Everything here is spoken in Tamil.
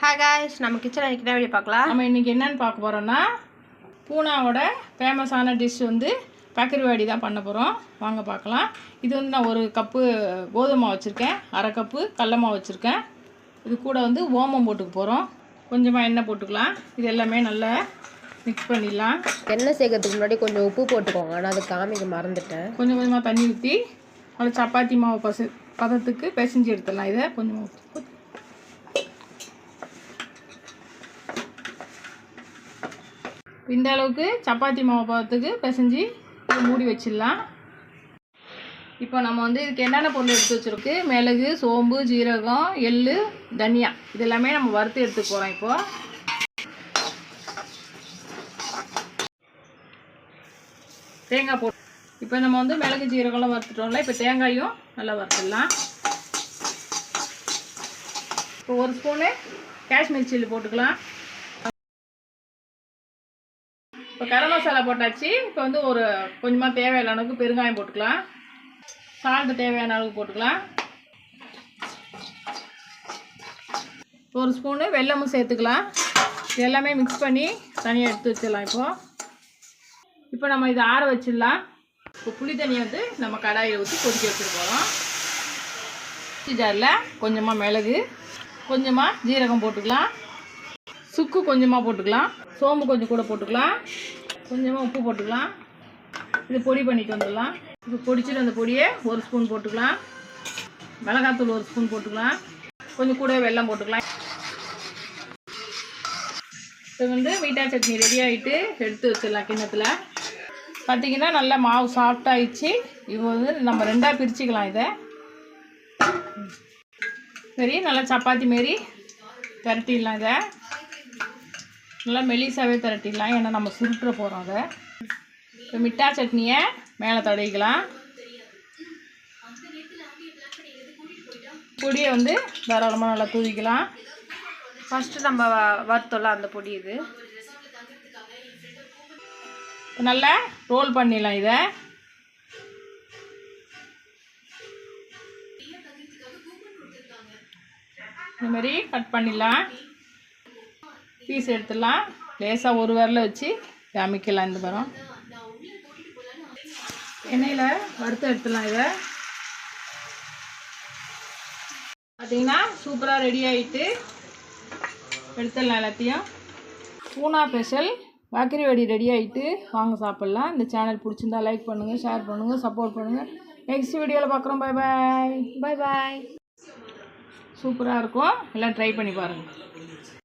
ஹாய் காய்ஸ் நம்ம கிச்சன் அன்றைக்கி என்ன வீடியோ பார்க்கலாம் நம்ம இன்றைக்கி என்னன்னு பார்க்க போகிறோன்னா பூனாவோட ஃபேமஸான டிஷ் வந்து பக்கரிவாடி தான் பண்ண போகிறோம் வாங்க பார்க்கலாம். இது வந்து நான் ஒரு கப்பு கோதுமை மாவு வச்சுருக்கேன் அரை கப்பு கடல மாவு வச்சுருக்கேன். இது கூட வந்து ஓமம் போட்டுக்க போகிறோம் கொஞ்சமாக எண்ணெய் போட்டுக்கலாம். இது எல்லாமே நல்லா மிக்ஸ் பண்ணிடலாம். எண்ணெய் சேர்க்கறதுக்கு முன்னாடி கொஞ்சம் உப்பு போட்டுக்கோங்க. நான் அதை காமிக்க மறந்துட்டேன். கொஞ்சம் கொஞ்சமாக தண்ணி ஊற்றி நல்லா சப்பாத்தி மாவு பசு பதத்துக்கு பிசைஞ்சு எடுத்துடலாம். இதை கொஞ்சம் இந்த அளவுக்கு சப்பாத்தி மாவு பதத்துக்கு பிசைஞ்சு மூடி வச்சிடலாம். இப்போ நம்ம வந்து இதுக்கு என்னென்ன பொருள் எடுத்து வச்சிருக்கு? மிளகு சோம்பு ஜீரகம் எள்ளு தனியா. இது எல்லாமே நம்ம வறுத்து எடுத்துக்க போகிறோம் இப்போ. தேங்காய் போட்டு இப்போ நம்ம வந்து மிளகு ஜீரகம்லாம் வறுத்துட்டோம்ல இப்போ தேங்காயும் நல்லா வறுத்துடலாம். இப்போ ஒரு ஸ்பூனு காஷ்மீர் சில்லி போட்டுக்கலாம். இப்போ கரம் மசாலா போட்டாச்சு. இப்போ வந்து ஒரு கொஞ்சமாக தேவையான அளவுக்கு பெருங்காயம் போட்டுக்கலாம். சால்ட்டு தேவையான அளவுக்கு போட்டுக்கலாம். ஒரு ஸ்பூனு வெல்லமும் சேர்த்துக்கலாம். எல்லாமே மிக்ஸ் பண்ணி தனியாக எடுத்து வச்சிடலாம் இப்போது இப்போ நம்ம இதை ஆற வச்சிடலாம். இப்போ புளி தண்ணியை வந்து நம்ம கடாயில் ஊற்றி கொதிக்க வச்சுட்டு போகிறோம் ஜாரில் கொஞ்சமாக மிளகு கொஞ்சமாக ஜீரகம் போட்டுக்கலாம். சுக்கு கொஞ்சமாக போட்டுக்கலாம். சோம்பு கொஞ்சம் கூட போட்டுக்கலாம். கொஞ்சமாக உப்பு போட்டுக்கலாம். இது பொடி பண்ணிட்டு வந்துடலாம். இப்போ பொடிச்சிட்டு அந்த பொடியை ஒரு ஸ்பூன் போட்டுக்கலாம். மிளகாத்தூள் ஒரு ஸ்பூன் போட்டுக்கலாம். கொஞ்சம் கூட வெல்லம் போட்டுக்கலாம். இப்போ வந்து மீட்டா சட்னி ரெடி ஆகிட்டு எடுத்து வச்சிடலாம் கிண்ணத்தில். பார்த்தீங்கன்னா நல்லா மாவு சாஃப்டாகிடுச்சு இப்போ வந்து நம்ம ரெண்டாக பிரிச்சுக்கலாம் இதை. சரி நல்லா சப்பாத்தி மாரி திரட்டிடலாம் இதை. நல்லா மெலிசாவே திரட்டிடலாம். ஏன்னா நம்ம சுருட்டுற போகிறோம் அதை. இப்போ மிட்டா சட்னியை மேலே தடவிக்கலாம். பொடியை வந்து தாராளமாக நல்லா தூவிக்கலாம். ஃபஸ்ட்டு நம்ம வறுத்தோம்ல அந்த பொடி இது. நல்லா ரோல் பண்ணிடலாம் இதை. இந்த மாதிரி கட் பண்ணிடலாம். பீஸ் எடுத்துடலாம். லேசாக ஒரு விரல வச்சு அமைக்கலாம் இந்த மரம் எண்ணெயில் வறுத்து எடுத்துடலாம் இதை. பார்த்தீங்கன்னா சூப்பராக ரெடி ஆகிட்டு எடுத்துடலாம் எல்லாத்தையும். பூனா ஸ்பெஷல் வாக்கிரி வெடி ரெடி ஆகிட்டு வாங்க சாப்பிட்லாம். இந்த சேனல் பிடிச்சிருந்தா லைக் பண்ணுங்கள் ஷேர் பண்ணுங்கள் சப்போர்ட் பண்ணுங்கள் நெக்ஸ்ட் வீடியோவில் பார்க்குறோம். பை பாய் பாய் பாய் சூப்பராக இருக்கும். எல்லாம் ட்ரை பண்ணி பாருங்கள்